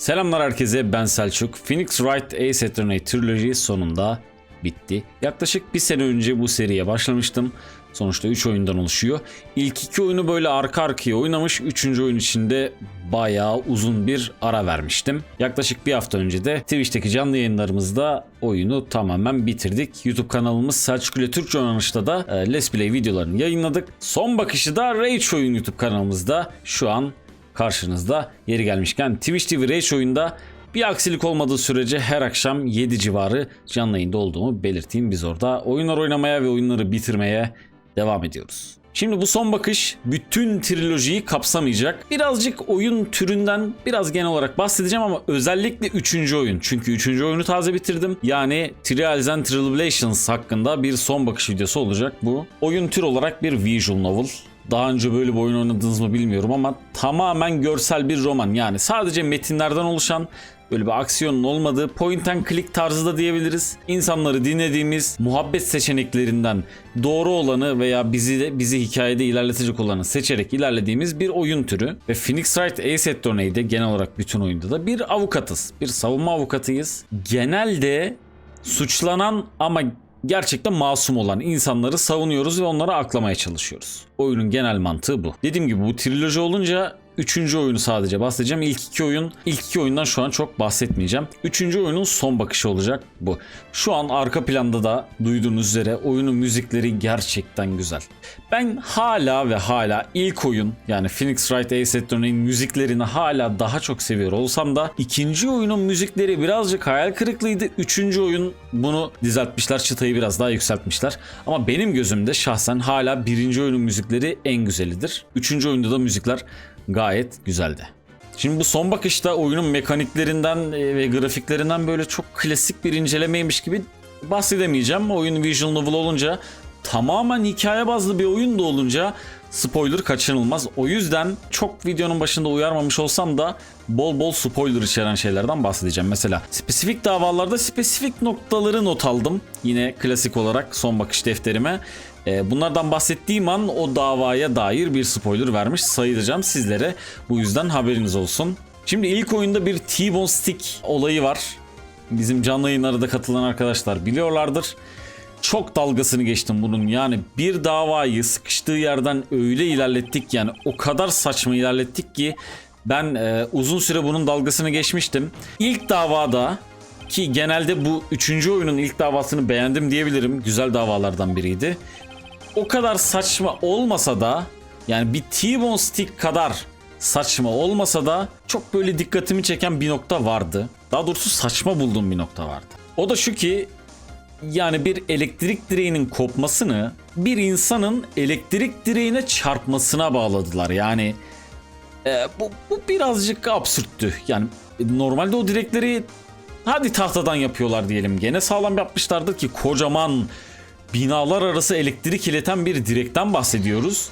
Selamlar herkese ben Selçuk. Phoenix Wright Ace Attorney Trilogy sonunda bitti. Yaklaşık bir sene önce bu seriye başlamıştım. Sonuçta 3 oyundan oluşuyor. İlk iki oyunu böyle arka arkaya oynamış. Üçüncü oyun içinde bayağı uzun bir ara vermiştim. Yaklaşık bir hafta önce de Twitch'teki canlı yayınlarımızda oyunu tamamen bitirdik. YouTube kanalımız Selçuk ile Türkçe oynanışta da e, Let's Play videolarını yayınladık. Son bakışı da Rage Oyun YouTube kanalımızda şu an karşınızda. Yeri gelmişken Twitch TV Rage oyunda bir aksilik olmadığı sürece her akşam 7 civarı canlı yayında olduğumu belirteyim. Biz orada oyunlar oynamaya ve oyunları bitirmeye devam ediyoruz. Şimdi bu son bakış bütün trilojiyi kapsamayacak. Birazcık oyun türünden biraz genel olarak bahsedeceğim ama özellikle 3. oyun. Çünkü 3. oyunu taze bitirdim. Yani Trials and Tribulations hakkında bir son bakış videosu olacak bu. Oyun tür olarak bir visual novel. Daha önce böyle bir oyun oynadınız mı bilmiyorum ama tamamen görsel bir roman. Yani sadece metinlerden oluşan böyle bir aksiyonun olmadığı point and click tarzı da diyebiliriz. İnsanları dinlediğimiz muhabbet seçeneklerinden doğru olanı veya bizi de bizi hikayede ilerletecek olanı seçerek ilerlediğimiz bir oyun türü. Ve Phoenix Wright Ace Attorney'de genel olarak bütün oyunda da bir avukatız. Bir savunma avukatıyız. Genelde suçlanan ama gerçekten masum olan insanları savunuyoruz ve onları aklamaya çalışıyoruz. Oyunun genel mantığı bu. Dediğim gibi bu triloji olunca Üçüncü oyunu sadece bahsedeceğim. İlk iki oyun, ilk iki oyundan şu an çok bahsetmeyeceğim. Üçüncü oyunun son bakışı olacak bu. Şu an arka planda da duyduğunuz üzere oyunun müzikleri gerçekten güzel. Ben hala ve hala ilk oyun yani Phoenix Wright Ace Attorney'in müziklerini hala daha çok seviyor olsam da ikinci oyunun müzikleri birazcık hayal kırıklığıydı. Üçüncü oyun bunu düzeltmişler, çıtayı biraz daha yükseltmişler. Ama benim gözümde şahsen hala birinci oyunun müzikleri en güzelidir. Üçüncü oyunda da müzikler gayet güzeldi. Şimdi bu son bakışta oyunun mekaniklerinden e, ve grafiklerinden böyle çok klasik bir incelemeymiş gibi bahsedemeyeceğim. Oyun visual novel olunca tamamen hikaye bazlı bir oyun da olunca spoiler kaçınılmaz. O yüzden çok videonun başında uyarmamış olsam da bol bol spoiler içeren şeylerden bahsedeceğim. Mesela spesifik davalarda spesifik noktaları not aldım. Yine klasik olarak son bakış defterime. Ee, Bunlardan bahsettiğim an o davaya dair bir spoiler vermiş sayılacağım sizlere. Bu yüzden haberiniz olsun. Şimdi ilk oyunda bir T-Bone Stick olayı var. Bizim canlı yayınlara da katılan arkadaşlar biliyorlardır. Çok dalgasını geçtim bunun. Yani bir davayı sıkıştığı yerden öyle ilerlettik yani o kadar saçma ilerlettik ki ben e, uzun süre bunun dalgasını geçmiştim. İlk davada ki genelde bu üçüncü oyunun ilk davasını beğendim diyebilirim. Güzel davalardan biriydi. O kadar saçma olmasa da yani bir T-Bone Stick kadar saçma olmasa da çok böyle dikkatimi çeken bir nokta vardı. Daha doğrusu saçma bulduğum bir nokta vardı. O da şu ki yani bir elektrik direğinin kopmasını bir insanın elektrik direğine çarpmasına bağladılar. Yani e, bu, bu birazcık absürttü. Yani normalde o direkleri hadi tahtadan yapıyorlar diyelim. Gene sağlam yapmışlardır ki kocaman binalar arası elektrik ileten bir direkten bahsediyoruz.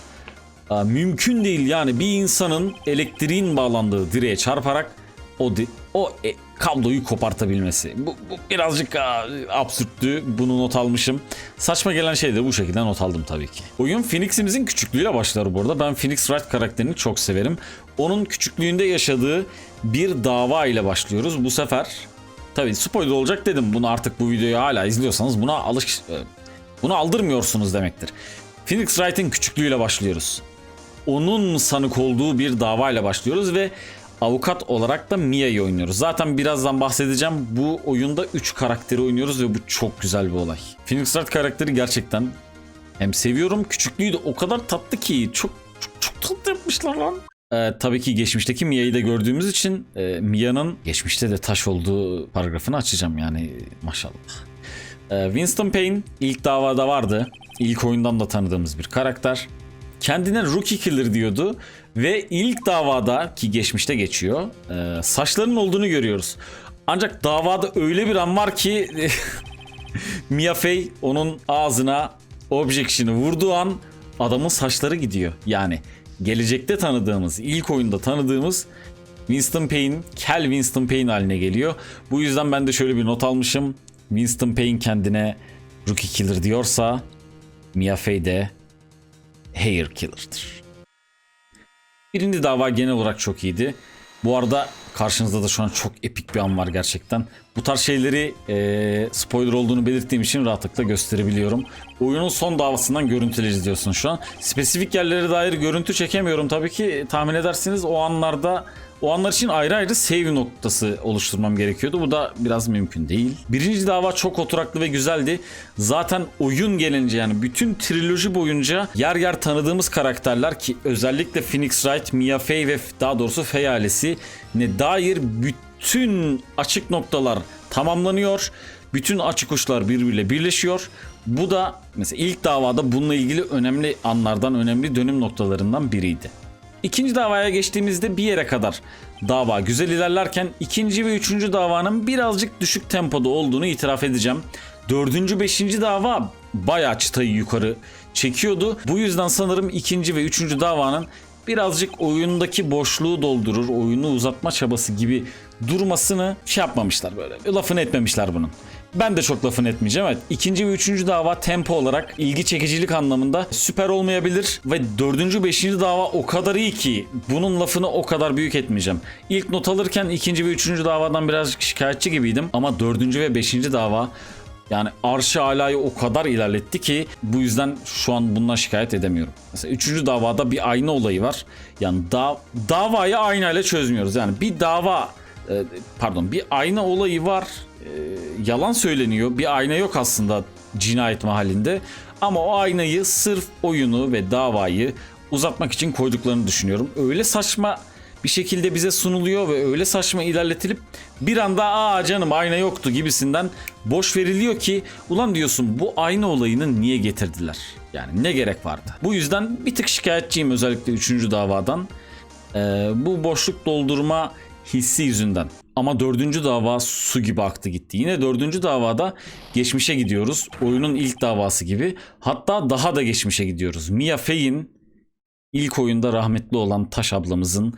Mümkün değil yani bir insanın elektriğin bağlandığı direğe çarparak o o e, kabloyu kopartabilmesi. Bu, bu birazcık aa, absürttü. Bunu not almışım. Saçma gelen şey de bu şekilde not aldım tabii ki. Oyun Phoenix'imizin küçüklüğüyle başlar bu arada. Ben Phoenix Wright karakterini çok severim. Onun küçüklüğünde yaşadığı bir dava ile başlıyoruz. Bu sefer tabii spoiler olacak dedim. Bunu artık bu videoyu hala izliyorsanız buna alış e, bunu aldırmıyorsunuz demektir. Phoenix Wright'in küçüklüğüyle başlıyoruz. Onun sanık olduğu bir davayla başlıyoruz ve avukat olarak da Mia'yı oynuyoruz. Zaten birazdan bahsedeceğim. Bu oyunda 3 karakteri oynuyoruz ve bu çok güzel bir olay. Phoenix Wright karakteri gerçekten hem seviyorum. Küçüklüğü de o kadar tatlı ki çok çok, çok tatlı yapmışlar lan. Ee, tabii ki geçmişteki Mia'yı da gördüğümüz için e, Mia'nın geçmişte de taş olduğu paragrafını açacağım yani maşallah. Ee, Winston Payne ilk davada vardı. İlk oyundan da tanıdığımız bir karakter. Kendine Rookie Killer diyordu ve ilk davada ki geçmişte geçiyor e, saçlarının olduğunu görüyoruz. Ancak davada öyle bir an var ki Mia Fey onun ağzına objection'ı vurduğu an adamın saçları gidiyor. Yani gelecekte tanıdığımız, ilk oyunda tanıdığımız Winston Payne, Kel Winston Payne haline geliyor. Bu yüzden ben de şöyle bir not almışım. Winston Payne kendine Rookie Killer diyorsa Mia Fey de Hair Killer'dır. Birinci dava genel olarak çok iyiydi. Bu arada karşınızda da şu an çok epik bir an var gerçekten. Bu tarz şeyleri eee, spoiler olduğunu belirttiğim için rahatlıkla gösterebiliyorum. Oyunun son davasından görüntüler izliyorsun şu an. Spesifik yerlere dair görüntü çekemiyorum tabii ki. Tahmin edersiniz o anlarda o anlar için ayrı ayrı save noktası oluşturmam gerekiyordu. Bu da biraz mümkün değil. Birinci dava çok oturaklı ve güzeldi. Zaten oyun gelince yani bütün triloji boyunca yer yer tanıdığımız karakterler ki özellikle Phoenix Wright, Mia Fey ve daha doğrusu Fey ailesi ne dair bütün açık noktalar tamamlanıyor. Bütün açık uçlar birbiriyle birleşiyor. Bu da mesela ilk davada bununla ilgili önemli anlardan, önemli dönüm noktalarından biriydi. İkinci davaya geçtiğimizde bir yere kadar dava güzel ilerlerken ikinci ve üçüncü davanın birazcık düşük tempoda olduğunu itiraf edeceğim. Dördüncü, beşinci dava bayağı çıtayı yukarı çekiyordu. Bu yüzden sanırım ikinci ve üçüncü davanın birazcık oyundaki boşluğu doldurur, oyunu uzatma çabası gibi durmasını şey yapmamışlar böyle. Lafını etmemişler bunun. Ben de çok lafını etmeyeceğim. Evet. İkinci ve üçüncü dava tempo olarak ilgi çekicilik anlamında süper olmayabilir. Ve dördüncü, beşinci dava o kadar iyi ki bunun lafını o kadar büyük etmeyeceğim. İlk not alırken ikinci ve üçüncü davadan birazcık şikayetçi gibiydim. Ama dördüncü ve beşinci dava yani arşı alayı o kadar ilerletti ki bu yüzden şu an bundan şikayet edemiyorum. Mesela üçüncü davada bir ayna olayı var. Yani da, davayı aynayla çözmüyoruz. Yani bir dava e, pardon bir ayna olayı var. E, yalan söyleniyor. Bir ayna yok aslında cinayet mahallinde. Ama o aynayı sırf oyunu ve davayı uzatmak için koyduklarını düşünüyorum. Öyle saçma bir şekilde bize sunuluyor ve öyle saçma ilerletilip bir anda aa canım ayna yoktu gibisinden boş veriliyor ki ulan diyorsun bu ayna olayını niye getirdiler? Yani ne gerek vardı? Bu yüzden bir tık şikayetçiyim özellikle 3. davadan. Ee, bu boşluk doldurma hissi yüzünden. Ama dördüncü dava su gibi aktı gitti. Yine dördüncü davada geçmişe gidiyoruz. Oyunun ilk davası gibi. Hatta daha da geçmişe gidiyoruz. Mia Fey'in ilk oyunda rahmetli olan Taş ablamızın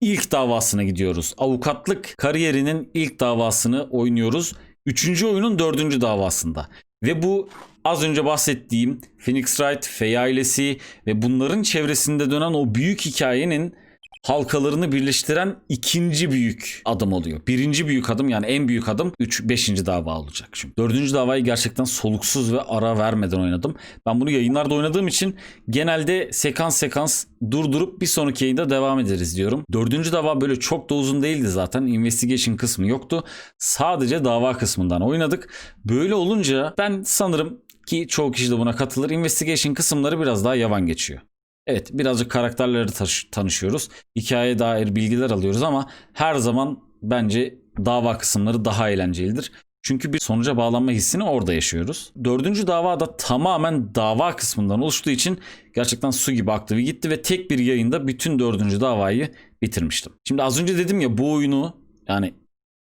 ilk davasına gidiyoruz. Avukatlık kariyerinin ilk davasını oynuyoruz. Üçüncü oyunun dördüncü davasında. Ve bu az önce bahsettiğim Phoenix Wright, Fey ailesi ve bunların çevresinde dönen o büyük hikayenin halkalarını birleştiren ikinci büyük adım oluyor. Birinci büyük adım yani en büyük adım 3 5. dava olacak şimdi. Dördüncü davayı gerçekten soluksuz ve ara vermeden oynadım. Ben bunu yayınlarda oynadığım için genelde sekans sekans durdurup bir sonraki yayında devam ederiz diyorum. Dördüncü dava böyle çok da uzun değildi zaten. Investigation kısmı yoktu. Sadece dava kısmından oynadık. Böyle olunca ben sanırım ki çoğu kişi de buna katılır. Investigation kısımları biraz daha yavan geçiyor. Evet birazcık karakterleri tanışıyoruz. Hikayeye dair bilgiler alıyoruz ama her zaman bence dava kısımları daha eğlencelidir. Çünkü bir sonuca bağlanma hissini orada yaşıyoruz. Dördüncü dava da tamamen dava kısmından oluştuğu için gerçekten su gibi aktı ve gitti ve tek bir yayında bütün dördüncü davayı bitirmiştim. Şimdi az önce dedim ya bu oyunu yani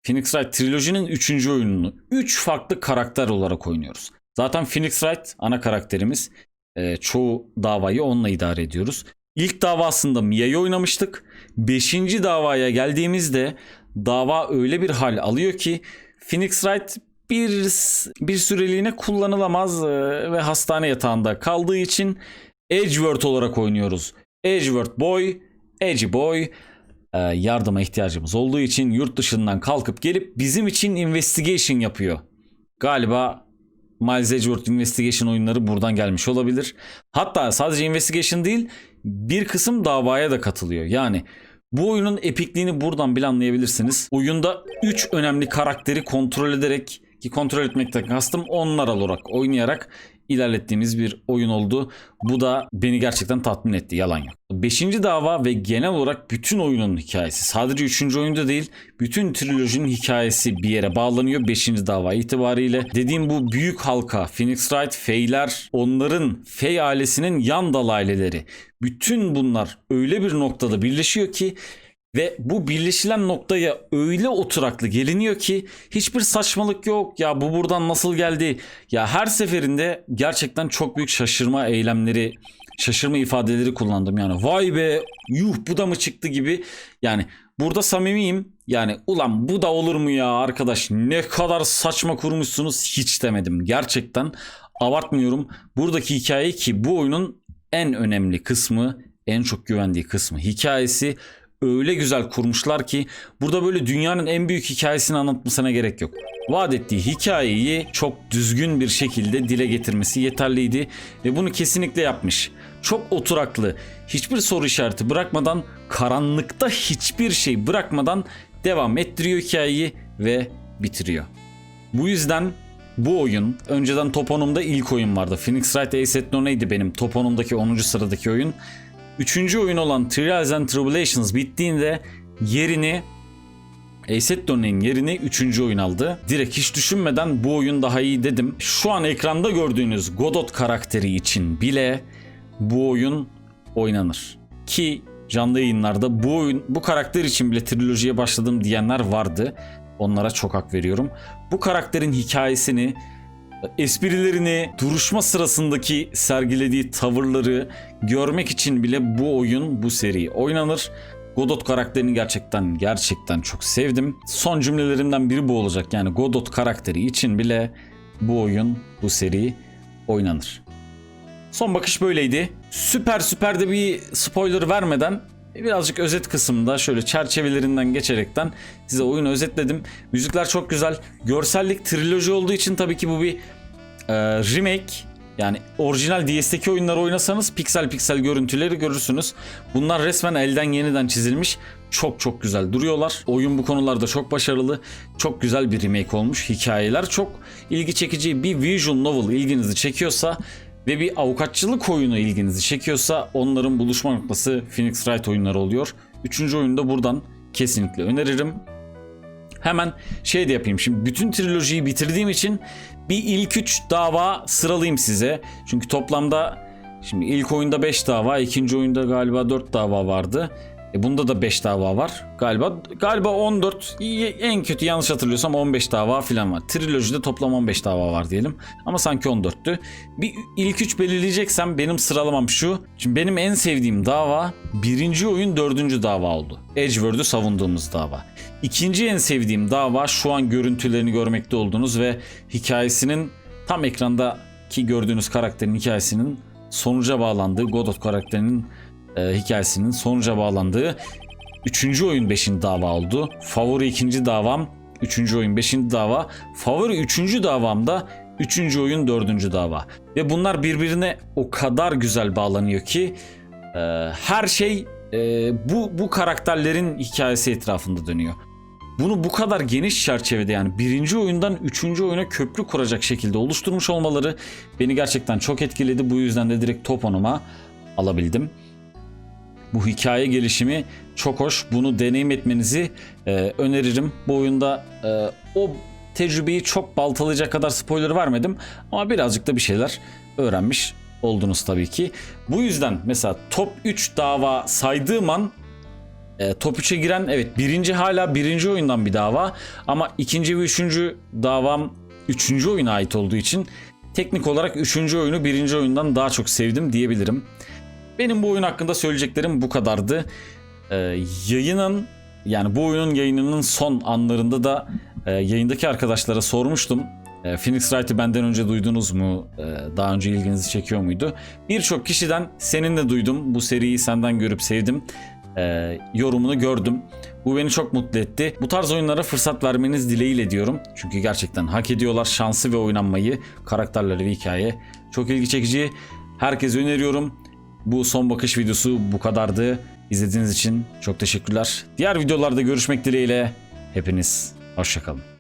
Phoenix Wright trilojinin üçüncü oyununu 3 farklı karakter olarak oynuyoruz. Zaten Phoenix Wright ana karakterimiz. Ee, çoğu davayı onunla idare ediyoruz. İlk davasında Mia'yı oynamıştık. Beşinci davaya geldiğimizde dava öyle bir hal alıyor ki Phoenix Wright bir, bir süreliğine kullanılamaz e, ve hastane yatağında kaldığı için Edgeworth olarak oynuyoruz. Edgeworth Boy, Edgy Boy e, yardıma ihtiyacımız olduğu için yurt dışından kalkıp gelip bizim için investigation yapıyor. Galiba Miles Edgeworth Investigation oyunları buradan gelmiş olabilir. Hatta sadece Investigation değil bir kısım davaya da katılıyor. Yani bu oyunun epikliğini buradan bile anlayabilirsiniz. Oyunda 3 önemli karakteri kontrol ederek ki kontrol etmekten kastım onlar olarak oynayarak ilerlettiğimiz bir oyun oldu. Bu da beni gerçekten tatmin etti yalan yok. Beşinci dava ve genel olarak bütün oyunun hikayesi sadece üçüncü oyunda değil bütün trilojinin hikayesi bir yere bağlanıyor. Beşinci dava itibariyle dediğim bu büyük halka Phoenix Wright, Feyler, onların Fey ailesinin yan dal aileleri bütün bunlar öyle bir noktada birleşiyor ki ve bu birleşilen noktaya öyle oturaklı geliniyor ki hiçbir saçmalık yok. Ya bu buradan nasıl geldi? Ya her seferinde gerçekten çok büyük şaşırma eylemleri, şaşırma ifadeleri kullandım. Yani vay be yuh bu da mı çıktı gibi. Yani burada samimiyim. Yani ulan bu da olur mu ya arkadaş ne kadar saçma kurmuşsunuz hiç demedim. Gerçekten abartmıyorum. Buradaki hikaye ki bu oyunun en önemli kısmı, en çok güvendiği kısmı hikayesi öyle güzel kurmuşlar ki burada böyle dünyanın en büyük hikayesini anlatmasına gerek yok. Vaat ettiği hikayeyi çok düzgün bir şekilde dile getirmesi yeterliydi ve bunu kesinlikle yapmış. Çok oturaklı, hiçbir soru işareti bırakmadan, karanlıkta hiçbir şey bırakmadan devam ettiriyor hikayeyi ve bitiriyor. Bu yüzden bu oyun önceden toponumda ilk oyun vardı. Phoenix Wright Ace Attorney'di benim toponumdaki 10. sıradaki oyun. Üçüncü oyun olan Trials and Tribulations bittiğinde yerini Ace Attorney'in yerini 3. oyun aldı. Direkt hiç düşünmeden bu oyun daha iyi dedim. Şu an ekranda gördüğünüz Godot karakteri için bile bu oyun oynanır. Ki canlı yayınlarda bu oyun bu karakter için bile trilojiye başladım diyenler vardı. Onlara çok hak veriyorum. Bu karakterin hikayesini, esprilerini, duruşma sırasındaki sergilediği tavırları görmek için bile bu oyun, bu seri oynanır. Godot karakterini gerçekten gerçekten çok sevdim. Son cümlelerimden biri bu olacak. Yani Godot karakteri için bile bu oyun, bu seri oynanır. Son bakış böyleydi. Süper süper de bir spoiler vermeden birazcık özet kısımda şöyle çerçevelerinden geçerekten size oyunu özetledim. Müzikler çok güzel. Görsellik triloji olduğu için tabii ki bu bir e, remake. Yani orijinal DS'deki oyunları oynasanız piksel piksel görüntüleri görürsünüz. Bunlar resmen elden yeniden çizilmiş. Çok çok güzel duruyorlar. Oyun bu konularda çok başarılı. Çok güzel bir remake olmuş. Hikayeler çok ilgi çekici. Bir visual novel ilginizi çekiyorsa ve bir avukatçılık oyunu ilginizi çekiyorsa onların buluşma noktası Phoenix Wright oyunları oluyor. Üçüncü oyunu da buradan kesinlikle öneririm. Hemen şey de yapayım. Şimdi bütün trilojiyi bitirdiğim için bir ilk 3 dava sıralayayım size. Çünkü toplamda şimdi ilk oyunda 5 dava, ikinci oyunda galiba 4 dava vardı. E bunda da 5 dava var. Galiba galiba 14 en kötü yanlış hatırlıyorsam 15 dava falan var. Trilojide toplam 15 dava var diyelim. Ama sanki 14'tü. Bir ilk 3 belirleyeceksem benim sıralamam şu. Şimdi benim en sevdiğim dava birinci oyun dördüncü dava oldu. Edgeworth'u savunduğumuz dava. İkinci en sevdiğim dava şu an görüntülerini görmekte olduğunuz ve hikayesinin tam ekrandaki gördüğünüz karakterin hikayesinin sonuca bağlandığı Godot karakterinin e, hikayesinin sonuca bağlandığı 3. oyun 5. dava oldu. Favori 2. davam 3. oyun 5. dava. Favori 3. davam da 3. oyun 4. dava. Ve bunlar birbirine o kadar güzel bağlanıyor ki e, her şey e, bu bu karakterlerin hikayesi etrafında dönüyor. Bunu bu kadar geniş çerçevede yani birinci oyundan üçüncü oyuna köprü kuracak şekilde oluşturmuş olmaları beni gerçekten çok etkiledi. Bu yüzden de direkt top onuma alabildim. Bu hikaye gelişimi çok hoş. Bunu deneyim etmenizi e, öneririm. Bu oyunda e, o tecrübeyi çok baltalayacak kadar spoiler vermedim. Ama birazcık da bir şeyler öğrenmiş oldunuz tabii ki. Bu yüzden mesela top 3 dava saydığım an e, top 3'e giren evet birinci hala birinci oyundan bir dava ama ikinci ve üçüncü davam üçüncü oyuna ait olduğu için teknik olarak üçüncü oyunu birinci oyundan daha çok sevdim diyebilirim. Benim bu oyun hakkında söyleyeceklerim bu kadardı. Ee, yayının yani bu oyunun yayınının son anlarında da e, yayındaki arkadaşlara sormuştum. E, Phoenix Wright'ı benden önce duydunuz mu? E, daha önce ilginizi çekiyor muydu? Birçok kişiden senin de duydum. Bu seriyi senden görüp sevdim. E, yorumunu gördüm. Bu beni çok mutlu etti. Bu tarz oyunlara fırsat vermeniz dileğiyle diyorum. Çünkü gerçekten hak ediyorlar şansı ve oynanmayı, karakterleri ve hikaye. Çok ilgi çekici. Herkese öneriyorum. Bu son bakış videosu bu kadardı. İzlediğiniz için çok teşekkürler. Diğer videolarda görüşmek dileğiyle. Hepiniz hoşçakalın.